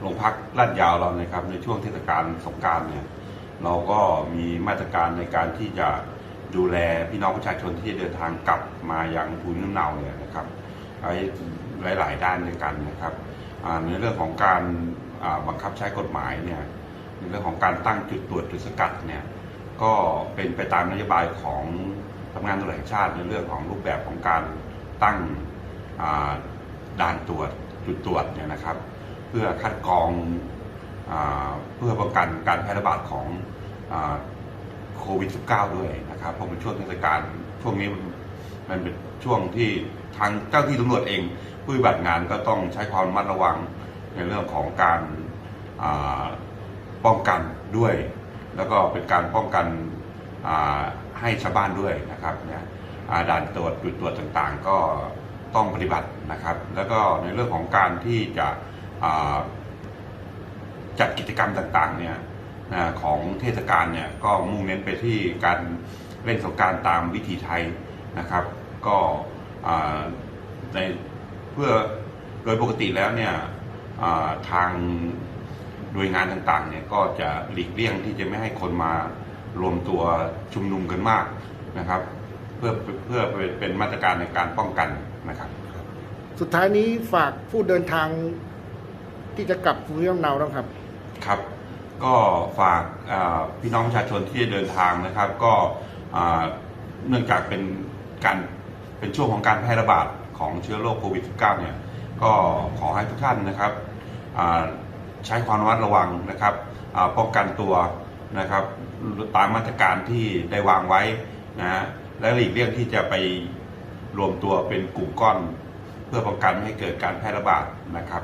โรงพักลาดยาวเรานะครับ ในช่วงเทศกาลสงกรารเนี่ยเราก็มีมาตรการในการที่จะดูแลพี่น้องประชาชนที่เดินทางกลับมายังภูมิลำเนาเนี่ยนะครับไว้หลาย ๆ ด้านด้วยกันนะครับในเรื่องของการบังคับใช้กฎหมายเนี่ยในเรื่องของการตั้งจุดตรวจจุดสกัดเนี่ยก็เป็นไปตามนโยบายของทำงานตำรวจแห่งชาติในเรื่องของรูปแบบของการตั้งด่านตรวจจุดตรวจเนี่ยนะครับ พื่อคัดกรองอเพื่อป้องกันการแพร่ระบาดของโควิด -19 ด้วยนะครับเพราะเป็นช่วงเทศกาลช่วงนี้มันเป็นช่วงที่ทางเจ้าที่ตำรวจเอง ผู้ปฏิบัติงานก็ต้องใช้ความระมัดระวังในเรื่องของการาป้องกันด้วย แล้วก็เป็นการป้องกันให้ชาวบ้านด้วยนะครับเนี่ยด่านตรวจจุดตรวจต่างๆ ก็ต้องปฏิบัตินะครับ แล้วก็ในเรื่องของการที่จะ จัดกิจกรรมต่างๆเนี่ยของเทศกาลเนี่ยก็มุ่งเน้นไปที่การเล่นสงการตามวิถีไทยนะครับ ก็ในเพื่อโดยปกติแล้วเนี่ยทางหน่วยงานต่างๆเนี่ยก็จะหลีกเลี่ยงที่จะไม่ให้คนมารวมตัวชุมนุมกันมากนะครับ เพื่อเพื่อเป็นมาตรการในการป้องกันนะครับ สุดท้ายนี้ฝากผู้เดินทาง ที่จะกลับภูมิลำเนาแล้วครับ ครับ ก็ฝากพี่น้องประชาชนที่จะเดินทางนะครับ ก็เนื่องจากเป็นการเป็นช่วงของการแพร่ระบาดของเชื้อโรคโควิด -19 เนี่ยก็ขอให้ทุกท่านนะครับใช้ความระมัดระวังนะครับป้องกันตัวนะครับตามมาตรการที่ได้วางไว้นะฮะและหลีกเลี่ยงที่จะไปรวมตัวเป็นกลุ่มก้อน เพื่อป้องกันไม่ให้เกิดการแพร่ระบาดนะครับ